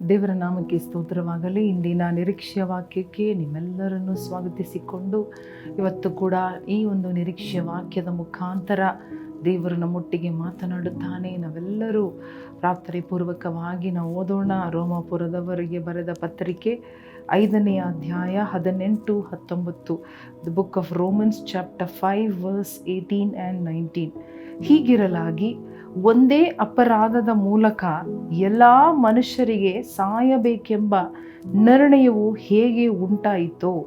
ದೇವರ ನಾಮಕ್ಕೆ ಸ್ತೋತ್ರವಾಗಲಿ. ಇಂದಿನ ನಿರೀಕ್ಷೆಯ ವಾಕ್ಯಕ್ಕೆ ನಿಮ್ಮೆಲ್ಲರನ್ನು ಸ್ವಾಗತಿಸಿಕೊಂಡು ಇವತ್ತು ಕೂಡ ಈ ಒಂದು ನಿರೀಕ್ಷೆಯ ವಾಕ್ಯದ ಮುಖಾಂತರ ದೇವರು ನಮ್ಮೊಟ್ಟಿಗೆ ಮಾತನಾಡುತ್ತಾನೆ. ನಾವೆಲ್ಲರೂ ಪ್ರಾರ್ಥನೆ ಪೂರ್ವಕವಾಗಿ ನಾವು ಓದೋಣ. ರೋಮಾಪುರದವರಿಗೆ ಬರೆದ ಪತ್ರಿಕೆ ಐದನೆಯ ಅಧ್ಯಾಯ ಹದಿನೆಂಟು ಹತ್ತೊಂಬತ್ತು. The book of Romans chapter five verse eighteen and nineteen ಹೀಗಿರಲಾಗಿ ಒಂದೇ ಅಪರಾಧದ ಮೂಲಕ ಎಲ್ಲ ಮನುಷ್ಯರಿಗೆ ಸಾಯಬೇಕೆಂಬ ನಿರ್ಣಯವು ಹೇಗೆ ಉಂಟಾಯಿತೋ,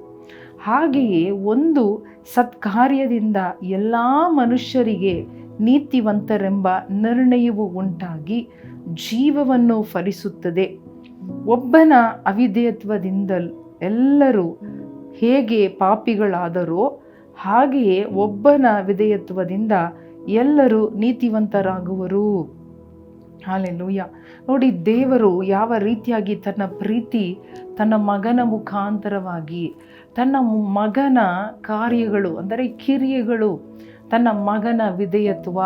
ಹಾಗೆಯೇ ಒಂದು ಸತ್ಕಾರ್ಯದಿಂದ ಎಲ್ಲ ಮನುಷ್ಯರಿಗೆ ನೀತಿವಂತರೆಂಬ ನಿರ್ಣಯವು ಉಂಟಾಗಿ ಜೀವವನ್ನು ಫಲಿಸುತ್ತದೆ. ಒಬ್ಬನ ಅವಿಧೇಯತ್ವದಿಂದ ಎಲ್ಲರೂ ಹೇಗೆ ಪಾಪಿಗಳಾದರೋ, ಹಾಗೆಯೇ ಒಬ್ಬನ ವಿಧೇಯತ್ವದಿಂದ ಎಲ್ಲರೂ ನೀತಿವಂತರಾಗುವರು. ಹಾಲೆಲೂಯ. ನೋಡಿ, ದೇವರು ಯಾವ ರೀತಿಯಾಗಿ ತನ್ನ ಪ್ರೀತಿ, ತನ್ನ ಮಗನ ಮುಖಾಂತರವಾಗಿ, ತನ್ನ ಮಗನ ಕಾರ್ಯಗಳು, ಅಂದರೆ ಕಿರಿಯಗಳು, ತನ್ನ ಮಗನ ವಿಧೇಯತ್ವ,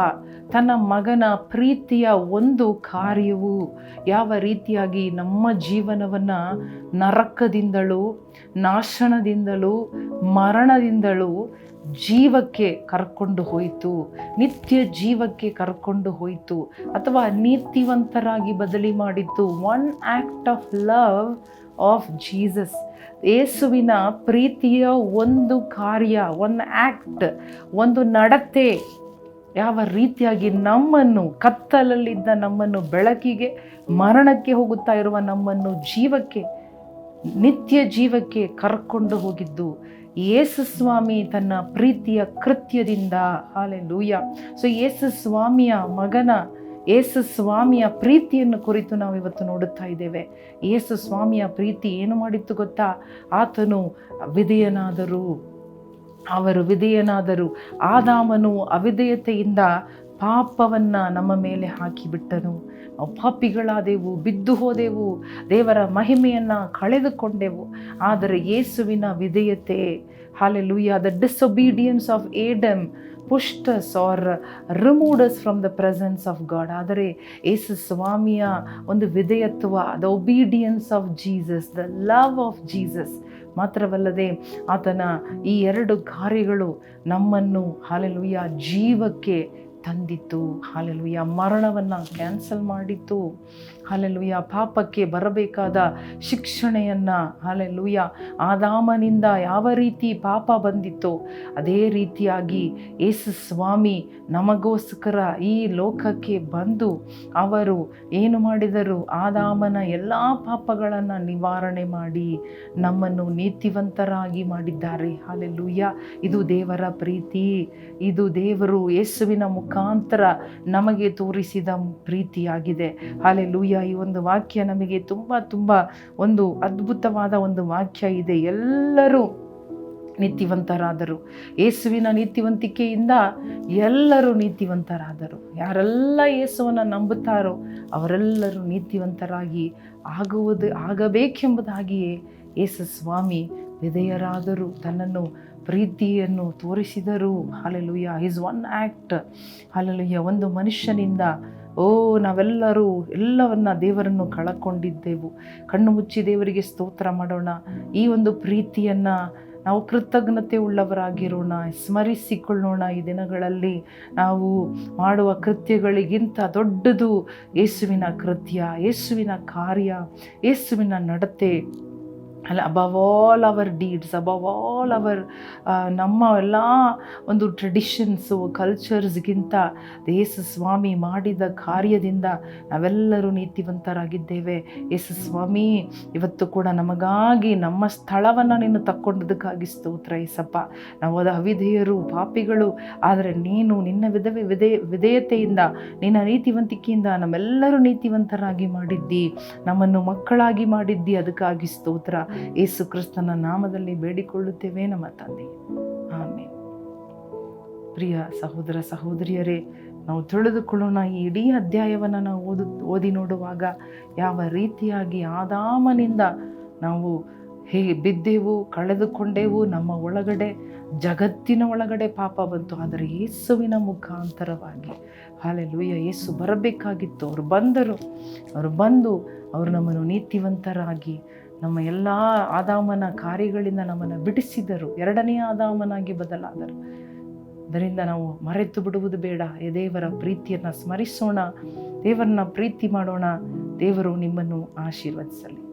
ತನ್ನ ಮಗನ ಪ್ರೀತಿಯ ಒಂದು ಕಾರ್ಯವು ಯಾವ ರೀತಿಯಾಗಿ ನಮ್ಮ ಜೀವನವನ್ನು ನರಕದಿಂದಲೂ, ನಾಶನದಿಂದಲೂ, ಮರಣದಿಂದಲೂ ಜೀವಕ್ಕೆ ಕರ್ಕೊಂಡು ಹೋಯಿತು, ನಿತ್ಯ ಜೀವಕ್ಕೆ ಕರ್ಕೊಂಡು ಹೋಯಿತು, ಅಥವಾ ನೀತಿವಂತರಾಗಿ ಬದಲಿ ಮಾಡಿತ್ತು one act of love of Jesus ಏಸುವಿನ ಪ್ರೀತಿಯ ಒಂದು ಕಾರ್ಯ ಒನ್ ಆ್ಯಕ್ಟ್ ಒಂದು ನಡತೆ, ಯಾವ ರೀತಿಯಾಗಿ ನಮ್ಮನ್ನು, ಕತ್ತಲಲ್ಲಿದ್ದ ನಮ್ಮನ್ನು ಬೆಳಕಿಗೆ, ಮರಣಕ್ಕೆ ಹೋಗುತ್ತಾ ಇರುವ ನಮ್ಮನ್ನು ಜೀವಕ್ಕೆ, ನಿತ್ಯ ಜೀವಕ್ಕೆ ಕರ್ಕೊಂಡು ಹೋಗಿದ್ದು ಯೇಸು ಸ್ವಾಮಿ ತನ್ನ ಪ್ರೀತಿಯ ಕೃತ್ಯದಿಂದ ಹಾಲೆ ಲೂಯ ಸೊ ಯೇಸು ಸ್ವಾಮಿಯ ಮಗನ, ಯೇಸು ಸ್ವಾಮಿಯ ಪ್ರೀತಿಯನ್ನು ಕುರಿತು ನಾವು ಇವತ್ತು ನೋಡುತ್ತಾ ಇದ್ದೇವೆ. ಯೇಸು ಸ್ವಾಮಿಯ ಪ್ರೀತಿ ಏನು ಮಾಡಿತ್ತು ಗೊತ್ತಾ? ಆತನು ವಿಧೇಯನಾದರೂ. ಅವರು ವಿಧೇಯನಾದರು. ಆದಾಮನು ಅವಿಧೇಯತೆಯಿಂದ ಪಾಪವನ್ನು ನಮ್ಮ ಮೇಲೆ ಹಾಕಿಬಿಟ್ಟನು. ನಾವು ಪಾಪಿಗಳಾದೆವು, ಬಿದ್ದು ಹೋದೆವು, ದೇವರ ಮಹಿಮೆಯನ್ನು ಕಳೆದುಕೊಂಡೆವು. ಆದರೆ ಯೇಸುವಿನ ವಿಧೇಯತೆ hallelujah the disobedience of Adam pushed us are removed us from the presence of God ಆದರೆ ಏಸು ಸ್ವಾಮಿಯ ಒಂದು ವಿಧೇಯತ್ವ the obedience of Jesus the love of Jesus ಮಾತ್ರವಲ್ಲದೆ ಆತನ ಈ ಎರಡು ಕಾರ್ಯಗಳು ನಮ್ಮನ್ನು ಹಾಲೆಲುಯ್ಯ ಜೀವಕ್ಕೆ ತಂದಿತ್ತು. ಹಾಲೆಲುಯ್ಯ. ಮರಣವನ್ನು ಕ್ಯಾನ್ಸಲ್ ಮಾಡಿತ್ತು. ಹಾಲೆಲುಯ್ಯ. ಪಾಪಕ್ಕೆ ಬರಬೇಕಾದ ಶಿಕ್ಷಣೆಯನ್ನು ಹಾಲೆಲುಯ್ಯ. ಆದಾಮನಿಂದ ಯಾವ ರೀತಿ ಪಾಪ ಬಂದಿತ್ತು, ಅದೇ ರೀತಿಯಾಗಿ ಯೇಸು ಸ್ವಾಮಿ ನಮಗೋಸ್ಕರ ಈ ಲೋಕಕ್ಕೆ ಬಂದು ಅವರು ಏನು ಮಾಡಿದರು? ಆದಾಮನ ಎಲ್ಲ ಪಾಪಗಳನ್ನು ನಿವಾರಣೆ ಮಾಡಿ ನಮ್ಮನ್ನು ನೀತಿವಂತರಾಗಿ ಮಾಡಿದ್ದಾರೆ. ಹಾಲೆಲುಯ್ಯ. ಇದು ದೇವರ ಪ್ರೀತಿ. ಇದು ದೇವರು ಯೇಸುವಿನ ಮುಖಾಂತರ ನಮಗೆ ತೋರಿಸಿದ ಪ್ರೀತಿಯಾಗಿದೆ. ಹಾಲೆಲುಯ್ಯ ಈ ಒಂದು ವಾಕ್ಯ ನಮಗೆ ತುಂಬ ತುಂಬ ಒಂದು ಅದ್ಭುತವಾದ ಒಂದು ವಾಕ್ಯ ಇದೆ. ಎಲ್ಲರೂ ನೀತಿವಂತರಾದರು. ಯೇಸುವಿನ ನೀತಿವಂತಿಕೆಯಿಂದ ಎಲ್ಲರೂ ನೀತಿವಂತರಾದರು. ಯಾರೆಲ್ಲ ಯೇಸುವನ್ನು ನಂಬುತ್ತಾರೋ ಅವರೆಲ್ಲರೂ ನೀತಿವಂತರಾಗಿ ಆಗುವುದು, ಆಗಬೇಕೆಂಬುದಾಗಿಯೇ ಯೇಸು ಸ್ವಾಮಿ ವಿಧೇಯರಾದರೂ. ತನ್ನನ್ನು ಪ್ರೀತಿಯನ್ನು ತೋರಿಸಿದರು. Hallelujah is one act hallelujah ಒಂದು ಮನುಷ್ಯನಿಂದ, ಓ, ನಾವೆಲ್ಲರೂ ಎಲ್ಲವನ್ನ ದೇವರನ್ನು ಕಳಕೊಂಡಿದ್ದೆವು. ಕಣ್ಣು ಮುಚ್ಚಿ ದೇವರಿಗೆ ಸ್ತೋತ್ರ ಮಾಡೋಣ. ಈ ಒಂದು ಪ್ರೀತಿಯನ್ನು ನಾವು ಕೃತಜ್ಞತೆ ಉಳ್ಳವರಾಗಿರೋಣ. ಸ್ಮರಿಸಿಕೊಳ್ಳೋಣ ಈ ದಿನಗಳಲ್ಲಿ. ನಾವು ಮಾಡುವ ಕೃತ್ಯಗಳಿಗಿಂತ ದೊಡ್ಡದು ಯೇಸುವಿನ ಕೃತ್ಯ, ಯೇಸುವಿನ ಕಾರ್ಯ, ಯೇಸುವಿನ ನಡತೆ. ಅಲ್ಲ above all our deeds above all our ನಮ್ಮ ಎಲ್ಲ ಒಂದು ಟ್ರೆಡಿಷನ್ಸು ಕಲ್ಚರ್ಸ್ಗಿಂತ ಯೇಸು ಸ್ವಾಮಿ ಮಾಡಿದ ಕಾರ್ಯದಿಂದ ನಾವೆಲ್ಲರೂ ನೀತಿವಂತರಾಗಿದ್ದೇವೆ. ಯೇಸು ಸ್ವಾಮಿ, ಇವತ್ತು ಕೂಡ ನಮಗಾಗಿ ನಮ್ಮ ಸ್ಥಳವನ್ನು ನೀನು ತಕ್ಕೊಂಡದಕ್ಕಾಗಿ ಸ್ತೋತ್ರ ಏಸಪ್ಪ. ನಾವು ಅದು ಅವಿಧೇಯರು, ಪಾಪಿಗಳು, ಆದರೆ ನೀನು ನಿನ್ನ ವಿಧವೆ, ವಿಧೇ, ವಿಧೇಯತೆಯಿಂದ, ನಿನ್ನ ನೀತಿವಂತಿಕೆಯಿಂದ ನಮ್ಮೆಲ್ಲರೂ ನೀತಿವಂತರಾಗಿ ಮಾಡಿದ್ದಿ. ನಮ್ಮನ್ನು ಮಕ್ಕಳಾಗಿ ಮಾಡಿದ್ದಿ, ಅದಕ್ಕಾಗಿ ಸ್ತೋತ್ರ. ಯೇಸು ಕ್ರಿಸ್ತನ ನಾಮದಲ್ಲಿ ಬೇಡಿಕೊಳ್ಳುತ್ತೇವೆ ನಮ್ಮ ತಂದೆ. ಆಮೇಲೆ ಪ್ರಿಯ ಸಹೋದರ ಸಹೋದರಿಯರೇ, ನಾವು ತಿಳಿದುಕೊಳ್ಳೋಣ ಈ ಇಡೀ ಅಧ್ಯಾಯವನ್ನು ನಾವು ಓದು, ಓದಿ ನೋಡುವಾಗ ಯಾವ ರೀತಿಯಾಗಿ ಆದಾಮನಿಂದ ನಾವು ಹೇಗೆ ಬಿದ್ದೆವು, ಕಳೆದುಕೊಂಡೆವು, ನಮ್ಮ ಒಳಗಡೆ, ಜಗತ್ತಿನ ಒಳಗಡೆ ಪಾಪ ಬಂತು. ಆದರೆ ಯೇಸುವಿನ ಮುಖಾಂತರವಾಗಿ, ಹಾಲೆಲೂಯ, ಯೇಸು ಬರಬೇಕಾಗಿತ್ತು. ಅವರು ಬಂದರು. ಅವರು ಬಂದು, ಅವರು ನಮ್ಮನ್ನು ನೀತಿವಂತರಾಗಿ ನಮ್ಮ ಎಲ್ಲ ಆದಾಮನ ಕಾರ್ಯಗಳಿಂದ ನಮ್ಮನ್ನು ಬಿಡಿಸಿದರು. ಎರಡನೇ ಆದಾಮನಾಗಿ ಬದಲಾದರು. ಅದರಿಂದ ನಾವು ಮರೆತು ಬಿಡುವುದು ಬೇಡ. ದೇವರ ಪ್ರೀತಿಯನ್ನು ಸ್ಮರಿಸೋಣ. ದೇವರನ್ನ ಪ್ರೀತಿ ಮಾಡೋಣ. ದೇವರು ನಿಮ್ಮನ್ನು ಆಶೀರ್ವದಿಸಲಿ.